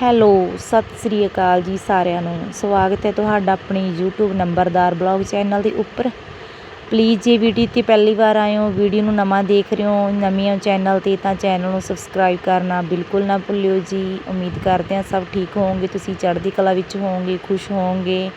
Hello, Sat Sri ਅਕਾਲ ਜੀ ਸਾਰਿਆਂ ਨੂੰ। ਸਵਾਗਤ ਹੈ ਤੁਹਾਡਾ ਆਪਣੀ YouTube ਨੰਬਰਦਾਰ ਬਲੌਗ ਚੈਨਲ ਦੇ ਉੱਪਰ। ਪਲੀਜ਼ ਜੇ ਵੀਡੀਓ ਤੇ ਪਹਿਲੀ ਵਾਰ ਆਏ ਹੋ, ਵੀਡੀਓ ਨੂੰ ਨਵਾਂ ਦੇਖ ਰਹੇ ਹੋ, ਨਵੀਆਂ ਚੈਨਲ ਤੇ, ਤਾਂ ਚੈਨਲ ਨੂੰ ਸਬਸਕ੍ਰਾਈਬ ਕਰਨਾ ਬਿਲਕੁਲ ਨਾ ਭੁੱਲਿਓ ਜੀ। ਉਮੀਦ ਕਰਦੇ ਹਾਂ ਸਭ ਠੀਕ ਹੋਵੋਗੇ, ਤੁਸੀਂ ਚੜ੍ਹਦੀ ਕਲਾ ਵਿੱਚ ਹੋਵੋਗੇ, ਖੁਸ਼ ਹੋਵੋਗੇ।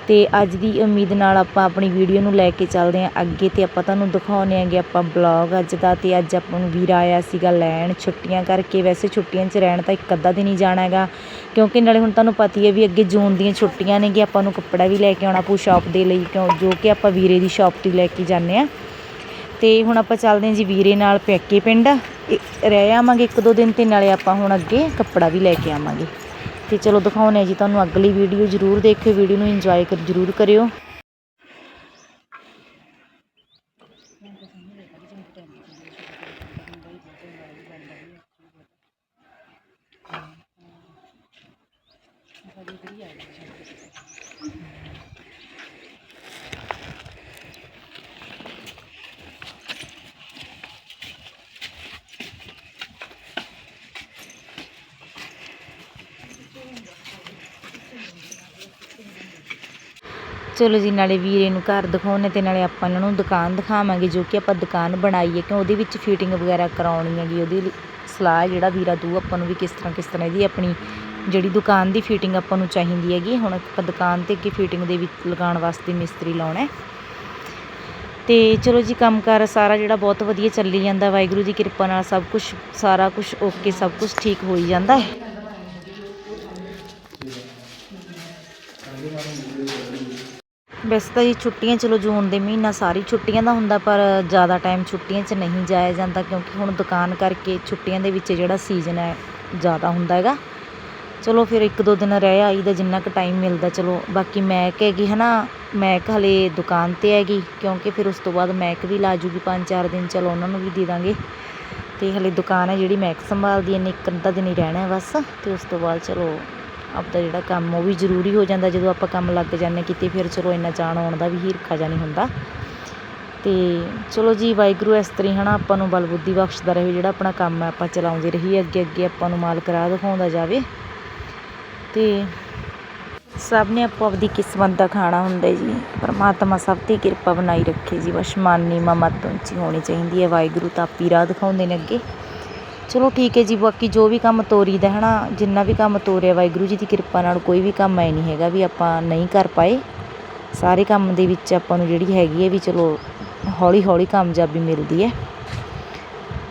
ਅਤੇ ਅੱਜ ਦੀ ਉਮੀਦ ਨਾਲ ਆਪਾਂ ਆਪਣੀ ਵੀਡੀਓ ਨੂੰ ਲੈ ਕੇ ਚੱਲਦੇ ਹਾਂ ਅੱਗੇ ਅਤੇ ਆਪਾਂ ਤੁਹਾਨੂੰ ਦਿਖਾਉਂਦੇ ਆਂਗੇ ਆਪਾਂ ਬਲੌਗ ਅੱਜ ਦਾ ਅਤੇ ਅੱਜ ਆਪਾਂ ਨੂੰ ਵੀਰਾ ਆਇਆ ਸੀਗਾ ਲੈਣ ਛੁੱਟੀਆਂ ਕਰਕੇ, ਵੈਸੇ ਛੁੱਟੀਆਂ 'ਚ ਰਹਿਣ ਤਾਂ ਇੱਕ ਅੱਧਾ ਦਿਨ ਹੀ ਜਾਣਾ ਹੈਗਾ, ਕਿਉਂਕਿ ਨਾਲੇ ਹੁਣ ਤੁਹਾਨੂੰ ਪਤਾ ਹੀ ਹੈ ਵੀ ਅੱਗੇ ਜੂਨ ਦੀਆਂ ਛੁੱਟੀਆਂ ਨੇਗੀ ਆਪਾਂ ਨੂੰ ਕੱਪੜਾ ਵੀ ਲੈ ਕੇ ਆਉਣਾ ਪਊ ਸ਼ਾਪ ਦੇ ਲਈ, ਕਿਉਂ ਜੋ ਕਿ ਆਪਾਂ ਵੀਰੇ ਦੀ ਸ਼ਾਪ ਤੋਂ ਲੈ ਕੇ ਜਾਂਦੇ ਹਾਂ। ਤੇ ਹੁਣ ਆਪਾਂ ਚੱਲਦੇ ਹਾਂ ਜੀ ਵੀਰੇ ਨਾਲ ਪੈਕੇ ਪਿੰਡ, ਇਹ ਰਹਿ ਆਵਾਂਗੇ ਇੱਕ ਦੋ ਦਿਨ ਤੇ ਨਾਲੇ ਆਪਾਂ ਹੁਣ ਅੱਗੇ ਕੱਪੜਾ ਵੀ ਲੈ ਕੇ ਆਵਾਂਗੇ। ਤੇ ਚਲੋ ਦਿਖਾਉਣੇ ਹਾਂ ਜੀ, ਤੁਹਾਨੂੰ ਅਗਲੀ ਵੀਡੀਓ ਜ਼ਰੂਰ ਦੇਖਿਓ ਵੀਡੀਓ ਨੂੰ ਇੰਜੋਏ ਕਰ ਜ਼ਰੂਰ ਕਰਿਓ। ਚਲੋ ਜੀ, ਨਾਲੇ ਵੀਰੇ ਨੂੰ ਘਰ ਦਿਖਾਉਣੇ ਤੇ ਨਾਲੇ ਆਪਾਂ ਇਹਨਾਂ ਨੂੰ ਦੁਕਾਨ ਦਿਖਾਵਾਂਗੇ, ਜੋ ਕਿ ਆਪਾਂ ਦੁਕਾਨ ਬਣਾਈ ਹੈ ਕਿ ਉਹਦੇ ਵਿੱਚ ਫਿਟਿੰਗ ਵਗੈਰਾ ਕਰਾਉਣੀ ਹੈਗੀ, ਉਹਦੀ ਸਲਾਹ ਜਿਹੜਾ ਵੀਰਾ ਦੂ ਆਪਾਂ ਨੂੰ ਵੀ ਕਿਸ ਤਰ੍ਹਾਂ ਕਿਸ ਤਰ੍ਹਾਂ ਇਹਦੀ ਆਪਣੀ ਜਿਹੜੀ ਦੁਕਾਨ ਦੀ ਫਿਟਿੰਗ ਆਪਾਂ ਨੂੰ ਚਾਹੀਦੀ ਹੈਗੀ। ਹੁਣ ਆਪਾਂ ਦੁਕਾਨ ਤੇ ਅੱਗੇ ਫਿਟਿੰਗ ਦੇ ਵਿੱਚ ਲਗਾਉਣ ਵਾਸਤੇ ਮਿਸਤਰੀ ਲਾਉਣਾ ਹੈ। ਤੇ ਚਲੋ ਜੀ, ਕੰਮਕਾਰ ਸਾਰਾ ਜਿਹੜਾ ਬਹੁਤ ਵਧੀਆ ਚੱਲੀ ਜਾਂਦਾ, ਵਾਹਿਗੁਰੂ ਦੀ ਕਿਰਪਾ ਨਾਲ ਸਭ ਕੁਝ ਸਾਰਾ ਕੁਝ ਓਕੇ ਸਭ ਕੁਝ ਠੀਕ ਹੋ ਹੀ। ਜਾਂਦਾ ਵੈਸੇ ਤਾਂ ਜੀ ਛੁੱਟੀਆਂ, ਚਲੋ ਜੂਨ ਦੇ ਮਹੀਨਾ ਸਾਰੀ ਛੁੱਟੀਆਂ ਦਾ ਹੁੰਦਾ, ਪਰ ਜ਼ਿਆਦਾ ਟਾਈਮ ਛੁੱਟੀਆਂ 'ਚ ਨਹੀਂ ਜਾਇਆ ਜਾਂਦਾ ਕਿਉਂਕਿ ਹੁਣ ਦੁਕਾਨ ਕਰਕੇ ਛੁੱਟੀਆਂ ਦੇ ਵਿੱਚ ਜਿਹੜਾ ਸੀਜ਼ਨ ਹੈ ਜ਼ਿਆਦਾ ਹੁੰਦਾ ਹੈਗਾ। ਚਲੋ ਫਿਰ ਇੱਕ ਦੋ ਦਿਨ ਰਹਿ ਆਈਦਾ ਜਿੰਨਾ ਕੁ ਟਾਈਮ ਮਿਲਦਾ, ਚਲੋ ਬਾਕੀ ਮੈਕ ਹੈਗੀ ਹੈ ਨਾ ਮੈਕ ਹਲੇ ਦੁਕਾਨ 'ਤੇ ਹੈਗੀ ਕਿਉਂਕਿ ਫਿਰ ਉਸ ਤੋਂ ਬਾਅਦ ਮੈਕ ਵੀ ਲਾ ਜੂਗੀ ਪੰਜ ਚਾਰ ਦਿਨ, ਚਲੋ ਉਹਨਾਂ ਨੂੰ ਵੀ ਦੇ ਦਾਂਗੇ। ਅਤੇ ਹਲੇ ਦੁਕਾਨ ਹੈ ਜਿਹੜੀ ਮੈਕ ਸੰਭਾਲਦੀ ਹੈ ਇੱਕ ਅੱਧਾ ਦਿਨ ਹੀ ਰਹਿਣਾ ਬਸ ਅਤੇ ਉਸ ਤੋਂ ਬਾਅਦ ਚਲੋ ਆਪਦਾ ਜਿਹੜਾ ਕੰਮ, ਉਹ ਵੀ ਜ਼ਰੂਰੀ ਹੋ ਜਾਂਦਾ ਜਦੋਂ ਆਪਾਂ ਕੰਮ ਲੱਗ ਜਾਂਦੇ ਕਿਤੇ, ਫਿਰ ਚਲੋ ਇੰਨਾ ਜਾਣ ਆਉਣ ਦਾ ਵੀ ਹੀਰਖਾ ਜਾ ਨਹੀਂ ਹੁੰਦਾ। ਅਤੇ ਚਲੋ ਜੀ, ਵਾਹਿਗੁਰੂ ਇਸ ਤਰ੍ਹਾਂ ਹੀ ਹੈ ਨਾ ਆਪਾਂ ਨੂੰ ਬਲ ਬੁੱਧੀ ਬਖਸ਼ਦਾ ਰਹੇ, ਜਿਹੜਾ ਆਪਣਾ ਕੰਮ ਹੈ ਆਪਾਂ ਚਲਾਉਂਦੇ ਰਹੀਏ ਅੱਗੇ ਅੱਗੇ ਆਪਾਂ ਨੂੰ ਮਾਲਕ ਰਾਹ ਦਿਖਾਉਂਦਾ ਜਾਵੇ। ਅਤੇ ਸਭ ਨੇ ਆਪੋ ਆਪਦੀ ਕਿਸਮਤ ਦਾ ਖਾਣਾ ਹੁੰਦਾ ਜੀ। ਪਰਮਾਤਮਾ ਸਭ ਤੇ ਕਿਰਪਾ ਬਣਾਈ ਰੱਖੇ ਜੀ। ਬਸ ਮਾਨੀ ਮਮਤ ਉੱਚੀ ਹੋਣੀ ਚਾਹੀਦੀ ਹੈ। ਵਾਹਿਗੁਰੂ ਤਾਂ ਆਪੀ ਰਾਹ ਦਿਖਾਉਂਦੇ ਨੇ ਅੱਗੇ। ਚਲੋ ਠੀਕ ਹੈ ਜੀ, ਬਾਕੀ ਜੋ ਵੀ ਕੰਮ ਤੋਰੀਦਾ ਹੈ ਨਾ, ਜਿੰਨਾ ਵੀ ਕੰਮ ਤੋਰਿਆ ਵਾਹਿਗੁਰੂ ਜੀ ਦੀ ਕਿਰਪਾ ਨਾਲ, ਕੋਈ ਵੀ ਕੰਮ ਐ ਨਹੀਂ ਹੈਗਾ ਵੀ ਆਪਾਂ ਨਹੀਂ ਕਰ ਪਾਏ। ਸਾਰੇ ਕੰਮ ਦੇ ਵਿੱਚ ਆਪਾਂ ਨੂੰ ਜਿਹੜੀ ਹੈਗੀ ਹੈ ਵੀ ਚਲੋ ਹੌਲੀ ਹੌਲੀ ਕਾਮਯਾਬੀ ਮਿਲਦੀ ਹੈ।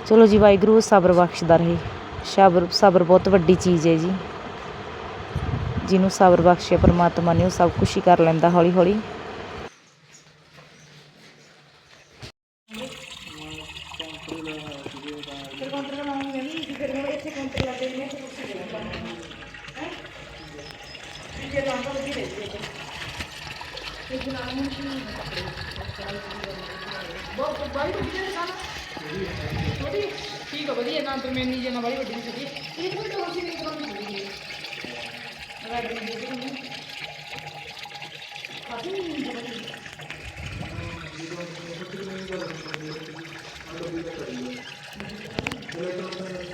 ਚਲੋ ਜੀ, ਵਾਹਿਗੁਰੂ ਸਬਰ ਬਖਸ਼ਦਾ ਰਹੇ। ਸਬਰ ਸਬਰ ਬਹੁਤ ਵੱਡੀ ਚੀਜ਼ ਹੈ ਜੀ। ਜਿਹਨੂੰ ਸਬਰ ਬਖਸ਼ਿਆ ਪਰਮਾਤਮਾ ਨੇ, ਉਹ ਸਭ ਕੁਝ ਹੀ ਕਰ ਲੈਂਦਾ ਹੌਲੀ ਹੌਲੀ ਠੀਕ ਆ ਵਧੀਆ ਨਾ ਦਰਮਿਆਨੀ ਜੇ ਨਾ ਬੜੀ ਵੱਡੀ ਨਹੀਂ ਸੀਗੀ ਇਹ ਕੋਈ ਟੋਰ ਸੀ ਨਹੀਂ ਕਰਨੀ ਚਾਹੀਦੀ ਰੈਡ ਦੀ ਦੇ ਦਿੰਦੀ ਕਾਫੀ ਨਹੀਂ ਬੜੀ।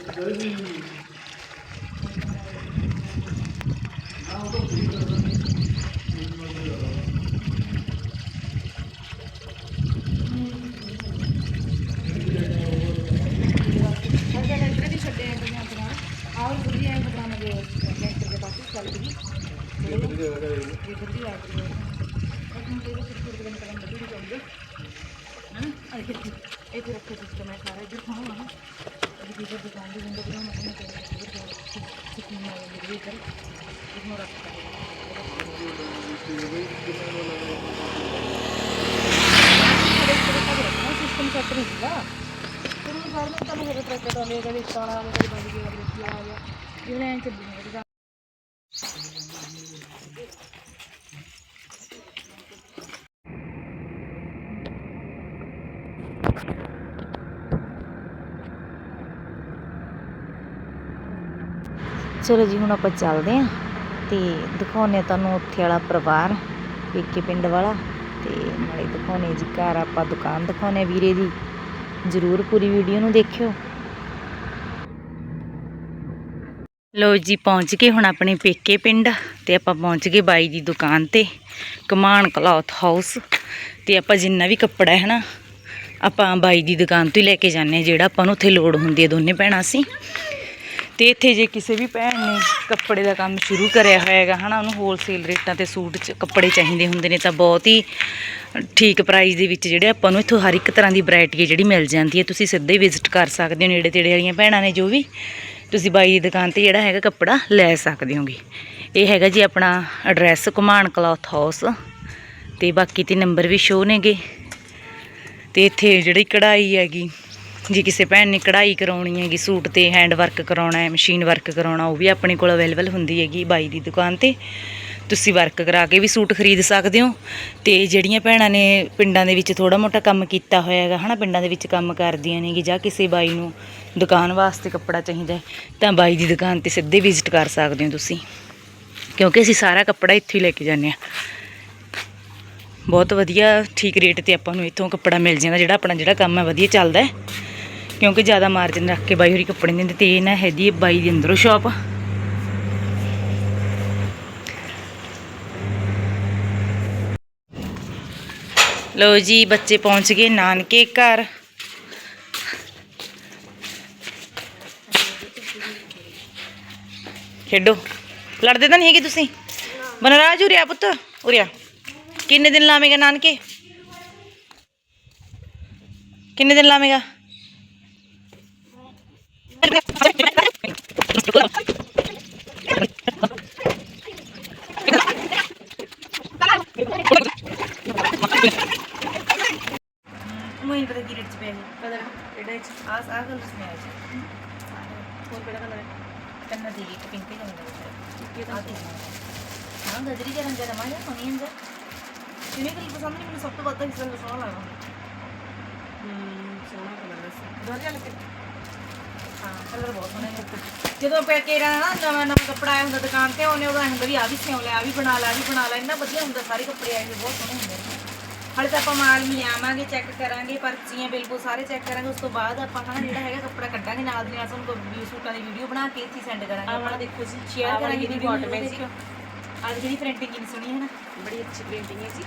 ਅਗਰ ਆਹ ਬੁਰੀ ਐ ਬਣਾ ਮਗੇ ਲੈਂਟਰ ਦੇ ਪਾਸੇ ਚੱਲ ਗਈ ਇਹ ਬੁਰੀ ਆ ਗਈ ਹੈ ਹੁਣ ਤੇਰੇ ਸਿਰ ਤੇ ਕਰਨ ਕਰਨ ਬੜੀ ਜਾਂਦੇ ਹਾਂ ਅਰੇ ਕਰ ਇਹਨੂੰ ਤੁਹਾਨੂੰ ਹੋਰ ਟਰੱਕ ਤੋਂ ਲੈ ਕੇ ਵਿੱਚ ਆਣਾ ਮੇਰੇ ਬੰਦ ਗਿਆ ਵਿੱਚ ਆ ਗਿਆ ਜਿਵੇਂ ਐਂ ਚੱਲੀ ਮੇਰੀ ਚਲੋ ਜੀ, ਹੁਣ ਆਪਾਂ ਚੱਲਦੇ ਹਾਂ ਤੇ ਦਿਖਾਉਂਦੇ ਹਾਂ ਤੁਹਾਨੂੰ ਉੱਥੇ ਵਾਲਾ ਪਰਿਵਾਰ, ਪੇਕੇ ਪਿੰਡ ਵਾਲਾ। ਤੇ ਨਾਲੇ ਦਿਖਾਉਂਦੇ ਜੀ, ਘਰ ਆਪਾਂ ਦੁਕਾਨ ਦਿਖਾਉਂਦੇ ਹਾਂ ਵੀਰੇ ਦੀ। ਜ਼ਰੂਰ ਪੂਰੀ ਵੀਡੀਓ ਨੂੰ ਦੇਖਿਓ। ਲੋ ਜੀ, ਪਹੁੰਚ ਗਏ ਹੁਣ ਆਪਣੇ ਪੇਕੇ ਪਿੰਡ ਤੇ ਆਪਾਂ ਪਹੁੰਚ ਗਏ ਬਾਈ ਦੀ ਦੁਕਾਨ ਤੇ, ਕਮਾਨ ਕਲੌਥ ਹਾਊਸ। ਤੇ ਆਪਾਂ ਜਿੰਨਾ ਵੀ ਕੱਪੜਾ ਹੈ ਨਾ, ਆਪਾਂ ਬਾਈ ਦੀ ਦੁਕਾਨ ਤੋਂ ਹੀ ਲੈ ਕੇ ਜਾਂਦੇ ਹਾਂ, ਜਿਹੜਾ ਆਪਾਂ ਨੂੰ ਉੱਥੇ ਲੋੜ ਹੁੰਦੀ ਹੈ, ਦੋਨੇ ਭੈਣਾਂ ਅਸੀਂ। ਤੇ ਇੱਥੇ ਜੇ ਕਿਸੇ ਵੀ ਭੈਣ ਨੇ ਕੱਪੜੇ ਦਾ ਕੰਮ ਸ਼ੁਰੂ ਕਰਿਆ ਹੋਇਆ ਹੈਗਾ ਹਨਾ, ਉਹਨੂੰ ਹੋਲਸੇਲ ਰੇਟਾਂ ਤੇ ਸੂਟ ਚ ਕੱਪੜੇ ਚਾਹੀਦੇ ਹੁੰਦੇ ਨੇ ਤਾਂ ਬਹੁਤ ਹੀ ਠੀਕ ਪ੍ਰਾਈਸ ਦੇ ਵਿੱਚ ਜਿਹੜੇ ਆਪਾਂ ਨੂੰ ਇੱਥੋਂ ਹਰ ਇੱਕ ਤਰ੍ਹਾਂ ਦੀ ਵੈਰਾਈਟੀ ਹੈ ਜਿਹੜੀ ਮਿਲ ਜਾਂਦੀ ਹੈ। ਤੁਸੀਂ ਸਿੱਧੇ ਵਿਜ਼ਿਟ ਕਰ ਸਕਦੇ ਹੋ ਨੇੜੇ ਤੇੜੇ ਵਾਲੀਆਂ ਭੈਣਾਂ ਨੇ ਜੋ ਵੀ। ਤੁਸੀਂ ਬਾਈ ਦੀ ਦੁਕਾਨ ਤੇ ਜਿਹੜਾ ਹੈਗਾ ਕੱਪੜਾ ਲੈ ਸਕਦੇ ਹੋਗੇ। ਇਹ ਹੈਗਾ ਜੀ ਆਪਣਾ ਐਡਰੈਸ ਘੁਮਾਣ ਕਲੌਥ ਹਾਊਸ ਤੇ ਬਾਕੀ ਤੇ ਨੰਬਰ ਵੀ ਸ਼ੋ ਨੇਗੇ। ਤੇ ਇੱਥੇ ਜਿਹੜੀ ਕਢਾਈ ਹੈਗੀ ਜੇ ਕਿਸੇ ਭੈਣ ਨੇ ਕਢਾਈ ਕਰਾਉਣੀ ਹੈਗੀ, ਸੂਟ ਤੇ ਹੈਂਡ ਵਰਕ ਕਰਾਉਣਾ ਹੈ ਮਸ਼ੀਨ ਵਰਕ ਕਰਾਉਣਾ, ਉਹ ਵੀ ਆਪਣੇ ਕੋਲ ਅਵੇਲੇਬਲ ਹੁੰਦੀ ਹੈਗੀ ਬਾਈ ਦੀ ਦੁਕਾਨ ਤੇ। ਤੁਸੀਂ ਵਰਕ ਕਰਾ ਕੇ ਵੀ ਸੂਟ ਖਰੀਦ ਸਕਦੇ ਹੋ। ਤੇ ਜਿਹੜੀਆਂ ਭੈਣਾਂ ਨੇ ਪਿੰਡਾਂ ਦੇ ਵਿੱਚ ਥੋੜਾ ਮੋਟਾ ਕੰਮ ਕੀਤਾ ਹੋਇਆ ਹੈਗਾ, ਹਨਾ, ਪਿੰਡਾਂ ਦੇ ਵਿੱਚ ਕੰਮ ਕਰਦੀਆਂ ਨੇਗੀ ਜਾਂ ਕਿਸੇ ਬਾਈ ਨੂੰ ਦੁਕਾਨ ਵਾਸਤੇ ਕੱਪੜਾ ਚਾਹੀਦਾ ਤਾਂ ਬਾਈ ਦੀ ਦੁਕਾਨ ਤੇ ਸਿੱਧੇ ਵਿਜ਼ਿਟ ਕਰ ਸਕਦੇ ਹੋ ਤੁਸੀਂ। ਕਿਉਂਕਿ ਅਸੀਂ ਸਾਰਾ ਕੱਪੜਾ ਇੱਥੇ ਹੀ ਲੈ ਕੇ ਜਾਂਦੇ ਹਾਂ। ਬਹੁਤ ਵਧੀਆ ਠੀਕ ਰੇਟ ਤੇ ਆਪਾਂ ਨੂੰ ਇੱਥੋਂ ਕੱਪੜਾ ਮਿਲ ਜਾਂਦਾ, ਜਿਹੜਾ ਆਪਣਾ ਜਿਹੜਾ ਕੰਮ ਹੈ, ਵਧੀਆ ਚੱਲਦਾ ਹੈ। ਕਿਉਂਕਿ ਜ਼ਿਆਦਾ ਮਾਰਜਨ ਰੱਖ ਕੇ ਬਾਈ ਹੋਰੀ ਕੱਪੜੇ ਦਿੰਦੇ ਤੇ ਇਹ ਨਾ ਹੈਦੀ ਹੈ ਬਾਈ ਦੀ ਅੰਦਰੋਂ ਸ਼ਾਪ ਲੋ ਜੀ, ਬੱਚੇ ਪਹੁੰਚ ਗਏ ਨਾਨਕੇ ਘਰ। ਖੇਡੋ। ਲੜਦੇ ਤਾਂ ਨਹੀਂ ਹੈਗੇ ਤੁਸੀਂ? ਬਨਰਾਜ ਉਰਿਆ ਪੁੱਤ ਉਰਿਆ ਕਿੰਨੇ ਦਿਨ ਲਾਵੇਂਗਾ ਨਾਨਕੇ? ਕਿੰਨੇ ਦਿਨ ਲਾਵੇਂਗਾ? ਮੈਨੂੰ ਪਤਾ ਕੀ ਰੇਟ ਚ ਪਿਆ ਹੈ ਕਲਰ ਕਿਹੜਾ ਚ ਆਸ ਆ ਕਲਰ ਚ ਆਇਆ ਜੀ ਹੋਰ ਕਿਹੜਾ ਕਲਰ ਹੈ ਕੰਨਾ ਦੀ ਇੱਕ ਪਿੰਕ ਹੀ ਹੁੰਦਾ ਹੈ ਇਹ ਤਾਂ ਹਾਂ ਗਜਰੀ ਜਿਹਾ ਰੰਗ ਦਾ ਮਾਇਆ ਹੋਣੀ ਅੰਦਰ ਕਿਹਨੇ ਕਲਰ ਪਸੰਦ ਨਹੀਂ ਮੈਨੂੰ ਸਭ ਤੋਂ ਵੱਧ ਤਾਂ ਇਸ ਰੰਗ ਸੋਹਣਾ ਲੱਗਦਾ ਹੂੰ ਸੋਹਣਾ ਕਲਰ ਹੈ ਹਾਂ ਕਲਰ ਬਹੁਤ ਸੋਹਣਾ ਹੈ ਜਦੋਂ ਨਾ ਨਵਾਂ ਨਵਾਂ ਕੱਪੜਾ ਆਇਆ ਹੁੰਦਾ ਦੁਕਾਨ ਤੇ ਉਹਨੇ ਉਹਦਾ ਹੁੰਦਾ ਵੀ ਆ ਵੀ ਸਿਉਂ ਲੈ ਆ ਵੀ ਬਣਾ ਲੈ ਆ ਵੀ ਬਣਾ ਲੈ ਇੰਨਾ ਵਧੀਆ ਹੁੰਦਾ ਸਾਰੇ ਕੱਪੜੇ ਆਏ ਹੋਏ ਬਹੁਤ ਸੋਹਣੇ ਹੁੰਦੇ ਨੇ। ਹਾਲੇ ਤਾਂ ਆਪਾਂ ਮਾਲ ਵੀ ਆਵਾਂਗੇ ਚੈੱਕ ਕਰਾਂਗੇ ਪਰਚੀਆਂ ਬਿਲਕੁਲ ਸਾਰੇ ਚੈੱਕ ਕਰਾਂਗੇ ਉਸ ਤੋਂ ਬਾਅਦ ਆਪਾਂ ਹਨਾ ਜਿਹੜਾ ਹੈਗਾ ਕੱਪੜਾ ਕੱਢਾਂਗੇ ਨਾਲ ਦੀ ਨਾਲ ਤੁਹਾਨੂੰ ਵੀ ਸੂਟਾਂ ਦੀ ਵੀਡੀਓ ਬਣਾ ਕੇ ਇੱਥੇ ਸੈਂਡ ਕਰਾਂਗੇ ਆਪਾਂ। ਦੇਖੋ ਜੀ ਸ਼ੇਅਰ ਕਰਾਂਗੇ ਦੀ ਬਾਟਮ ਹੈ ਜੀ ਅੱਜ ਜਿਹੜੀ ਪ੍ਰਿੰਟਿੰਗ ਕਿੰਨੀ ਸੋਹਣੀ ਹੈ ਨਾ। ਬੜੀ ਅੱਛੀ ਪ੍ਰਿੰਟਿੰਗ ਹੈ ਜੀ।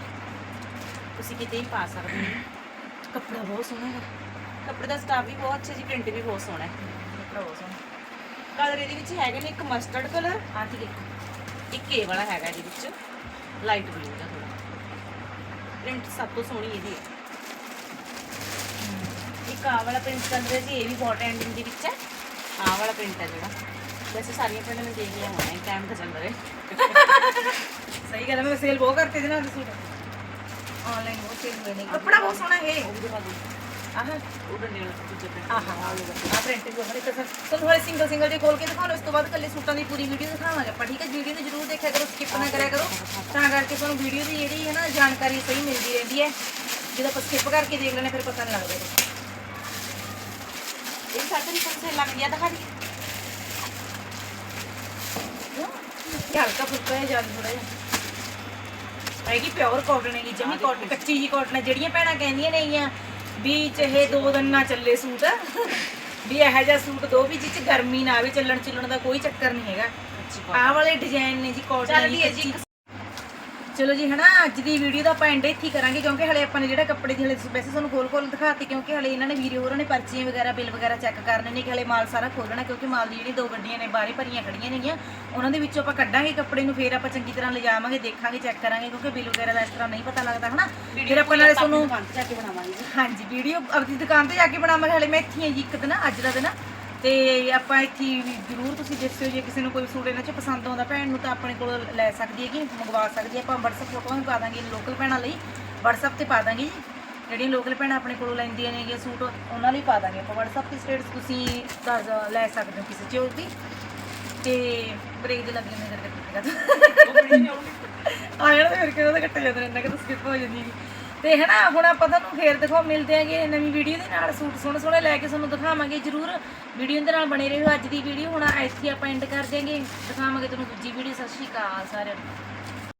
ਤੁਸੀਂ ਕਿਤੇ ਵੀ ਪਾ ਸਕਦੇ ਹੋ। ਕੱਪੜਾ ਬਹੁਤ ਸੋਹਣਾ ਹੈ ਕੱਪੜੇ ਦਾ ਸਟਾਫ ਵੀ ਬਹੁਤ ਅੱਛਾ ਜੀ ਪ੍ਰਿੰਟ ਵੀ ਬਹੁਤ ਸੋਹਣਾ ਹੈ। ਕੱਪੜਾ ਬਹੁਤ ਸੋਹਣਾ। ਕਲਰ ਇਹਦੇ ਵਿੱਚ ਹੈਗੇ ਨੇ ਇੱਕ ਮਸਟਰਡ ਕਲਰ ਆਹ ਜੀ ਇੱਕ ਇਹ ਵਾਲਾ ਹੈਗਾ ਇਹਦੇ ਵਿੱਚ ਲਾਈਟ ਬਲੂ ਦਾ ਥੋੜਾ ਪ੍ਰਿੰਟ ਸਭ ਤੋਂ ਸੋਹਣੀ ਇਹਦੀ ਹੈ। ਇੱਕ ਆਹ ਵਾਲਾ ਪ੍ਰਿੰਟ ਕਲਰ ਹੈ ਜੀ ਇਹ ਵੀ ਬਹੁਤ ਟ੍ਰੈਂਡਿੰਗ ਦੇ ਵਿੱਚ ਹੈ। ਆਹ ਵਾਲਾ ਪ੍ਰਿੰਟ ਹੈ ਜਿਹੜਾ। ਵੈਸੇ ਸਾਰੀਆਂ ਪ੍ਰਿੰਟ ਮੈਂ ਦੇਖ ਲਿਆ ਹੋਣਾ ਟਾਈਮ ਤਾਂ ਚੱਲ ਰਿਹਾ। ਸਹੀ ਗੱਲ ਹੈ ਮੈਂ ਸੇਲ ਬਹੁਤ ਕਰਤੇ ਨਾਲ ਸੂਟ। ਆਨਲਾਈਨ ਬਹੁਤ ਸੇਲ ਹੋਏ ਨੇ। ਕੱਪੜਾ ਬਹੁਤ ਸੋਹਣਾ ਹੈ ਉਹ ਵੀ ਦਿਖਾ ਦੂੰ ਤੁਹਾਨੂੰ ਹਰੇ ਸਿੰਗਲ ਸਿੰਗਲ ਜੇ ਖੋਲ ਕੇ ਦਿਖਾਉਣਾ ਉਸ ਤੋਂ ਬਾਅਦ ਕੱਲੇ ਸੂਟਾਂ ਦੀ ਪੂਰੀ ਵੀਡੀਓ ਦਿਖਾਵਾਂਗੇ ਆਪਾਂ ਠੀਕ ਹੈ? ਵੀਡੀਓ ਨੂੰ ਜਰੂਰ ਦੇਖਿਆ ਕਰੋ ਸਕਿਪ ਨਾ ਕਰਿਆ ਕਰੋ। ਤਾਂ ਕਰਕੇ ਤੁਹਾਨੂੰ ਵੀਡੀਓ ਦੀ ਜਿਹੜੀ ਹੈ ਨਾ ਜਾਣਕਾਰੀ ਸਹੀ ਮਿਲਦੀ ਰਹਿੰਦੀ ਹੈ। ਜਦੋਂ ਆਪਾਂ ਸਕਿਪ ਕਰਕੇ ਦੇਖ ਲੈਣੇ ਫਿਰ ਪਤਾ ਨਹੀਂ ਲੱਗਦਾ ਇਹ ਸਾਡੇ ਵੀ ਕੋਈ ਲੱਗ ਗਿਆ ਦਿਖਾ ਦੀ ਇਹ ਹਲਕਾ ਫੁਲਕਾ ਹੈ ਜ਼ਿਆਦਾ ਥੋੜਾ ਜਿਹਾ। ਹੈਗੀ ਪਿਓਰ ਕਾਟਨ ਹੈਗੀ ਜਮੀ ਕਾਟਨ ਕੱਚੀ ਜੀ ਕਾਟਨ ਹੈ। ਜਿਹੜੀਆਂ ਭੈਣਾਂ ਕਹਿੰਦੀਆਂ ਨੇਗੀਆਂ ਵੀ ਚਾਹੇ ਦੋ ਦਿਨ ਨਾ ਚੱਲੇ ਸੂਟ ਵੀ ਇਹੋ ਜਿਹਾ ਸੂਟ ਦੋ ਵੀ ਚ ਗਰਮੀ ਨਾ ਆਵੇ ਚੱਲਣ ਚੁੱਲਣ ਦਾ ਕੋਈ ਚੱਕਰ ਨਹੀਂ ਹੈਗਾ ਆਹ ਵਾਲੇ ਡਿਜ਼ਾਈਨ ਨੇ ਜੀ ਕਾਟਨ ਚੱਲਦੀ ਹੈ ਜੀ। ਚਲੋ ਜੀ ਹਨਾ ਅੱਜ ਦੀ ਵੀਡੀਓ ਦਾ ਆਪਾਂ ਐਂਡ ਇੱਥੇ ਹੀ ਕਰਾਂਗੇ ਕਿਉਂਕਿ ਹਲੇ ਆਪਾਂ ਨੇ ਜਿਹੜਾ ਕੱਪੜੇ ਦੀ ਹਲੇ ਵੈਸੇ ਤੁਹਾਨੂੰ ਖੋਲ ਖੋਲ ਦਿਖਾਤੀ ਕਿਉਂਕਿ ਹਲੇ ਇਹਨਾਂ ਨੇ ਵੀਡੀਓ ਹੋਰਾਂ ਨੇ ਪਰਚੀਆਂ ਵਗੈਰਾ ਬਿੱਲ ਵਗੈਰਾ ਚੈੱਕ ਕਰਨੇ ਨੇ ਕਿ ਹਲੇ ਮਾਲ ਸਾਰਾ ਖੋਲਣਾ ਕਿਉਂਕਿ ਮਾਲ ਦੀ ਜਿਹੜੀ ਦੋ ਗੱਡੀਆਂ ਨੇ ਬਾਹਰੇ ਭਰੀਆਂ ਖੜੀਆਂ ਨੇਗੀਆਂ ਉਹਨਾਂ ਦੇ ਵਿੱਚੋਂ ਆਪਾਂ ਕੱਢਾਂਗੇ ਕੱਪੜੇ ਨੂੰ ਫੇਰ ਆਪਾਂ ਚੰਗੀ ਤਰ੍ਹਾਂ ਲਿਜਾਵਾਂਗੇ ਦੇਖਾਂਗੇ ਚੈੱਕ ਕਰਾਂਗੇ ਕਿਉਂਕਿ ਬਿੱਲ ਵਗੈਰਾ ਦਾ ਇਸ ਤਰ੍ਹਾਂ ਨਹੀਂ ਪਤਾ ਲੱਗਦਾ ਹਨਾ? ਫਿਰ ਆਪਾਂ ਨਾਲੇ ਤੁਹਾਨੂੰ ਦੁਕਾਨ ਤੇ ਜਾ ਕੇ ਬਣਾਵਾਂਗੇ। ਹਾਂਜੀ ਵੀਡੀਓ ਆਪਣੀ ਦੁਕਾਨ ਤੇ ਜਾ ਕੇ ਬਣਾਵਾਂਗੇ ਹਲੇ ਮੈਂ ਇੱਥੇ ਹੀ ਹਾਂ ਜੀ ਇੱਕ ਦਿਨ ਅੱਜ ਦਾ ਦਿਨ। ਤੇ ਆਪਾਂ ਇੱਥੇ ਹੀ ਵੀ ਜ਼ਰੂਰ ਤੁਸੀਂ ਦੱਸਿਓ ਜੇ ਕਿਸੇ ਨੂੰ ਕੋਈ ਸੂਟ ਇਹਨਾਂ 'ਚ ਪਸੰਦ ਆਉਂਦਾ ਭੈਣ ਨੂੰ ਤਾਂ ਆਪਣੇ ਕੋਲ ਲੈ ਸਕਦੀ ਹੈ ਕਿ ਮੰਗਵਾ ਸਕਦੀ ਹੈ। ਆਪਾਂ WhatsApp ਫੋਟੋਆਂ ਵੀ ਪਾ ਦਾਂਗੇ ਲੋਕਲ ਭੈਣਾਂ ਲਈ। WhatsApp ਤੇ ਪਾ ਦਾਂਗੇ ਜੀ। ਜਿਹੜੀਆਂ ਲੋਕਲ ਭੈਣਾਂ ਆਪਣੇ ਕੋਲੋਂ ਲੈਂਦੀਆਂ ਨੇਗੀਆਂ ਸੂਟ ਉਹਨਾਂ ਲਈ ਪਾ ਦਾਂਗੇ ਆਪਾਂ WhatsApp ਤੇ ਸਟੇਟਸ ਤੁਸੀਂ ਲੈ ਸਕਦੇ ਹੋ ਕਿਸੇ ਚੀਜ਼ ਦੀ। ਤੇ ਬ੍ਰੇਕ ਦੇ ਲੱਗ ਜਾਂਦੇ ਕਰਕੇ ਕੱਟ ਆ ਜਾਣਾ ਤੇ ਫਿਰ ਕਿਹਦਾ ਕੱਟ ਜਾਂਦਾ ਰਹਿੰਦਾ ਕਿ ਸਕਿਪ ਹੋ ਜਾਂਦੀ ਹੈਗੀ। ਤੇ ਹਨਾ, ਹੁਣ ਆਪਾਂ ਤੁਹਾਨੂੰ ਫੇਰ ਦਿਖਾਓ, ਮਿਲਦੇ ਆਂਗੇ ਨਵੀਂ ਵੀਡੀਓ ਦੇ ਨਾਲ। ਸੂਟ ਸੋਹਣੇ ਸੋਹਣੇ ਲੈ ਕੇ ਤੁਹਾਨੂੰ ਦਿਖਾਵਾਂਗੇ ਜਰੂਰ। ਵੀਡੀਓ ਦੇ ਨਾਲ ਬਣੇ ਰਹੋ ਅੱਜ ਦੀ ਵੀਡੀਓ ਹੁਣ ਇੱਥੇ ਆਪਾਂ ਐਂਡ ਕਰ ਦਿਆਂਗੇ। ਦਿਖਾਵਾਂਗੇ ਤੁਹਾਨੂੰ ਦੂਜੀ ਵੀਡੀਓ ਸਤਿ ਸ਼੍ਰੀ ਅਕਾਲ ਸਾਰਿਆਂ ਨੂੰ।